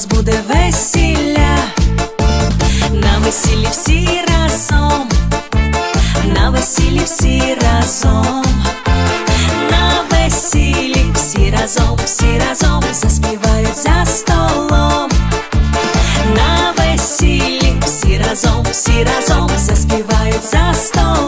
нас буде весілля, на весіллі всі разом, на весіллі всі разом, на весіллі всі разом, всі разом заспівають за столом, на весіллі всі разом, всі разом заспівають за столом.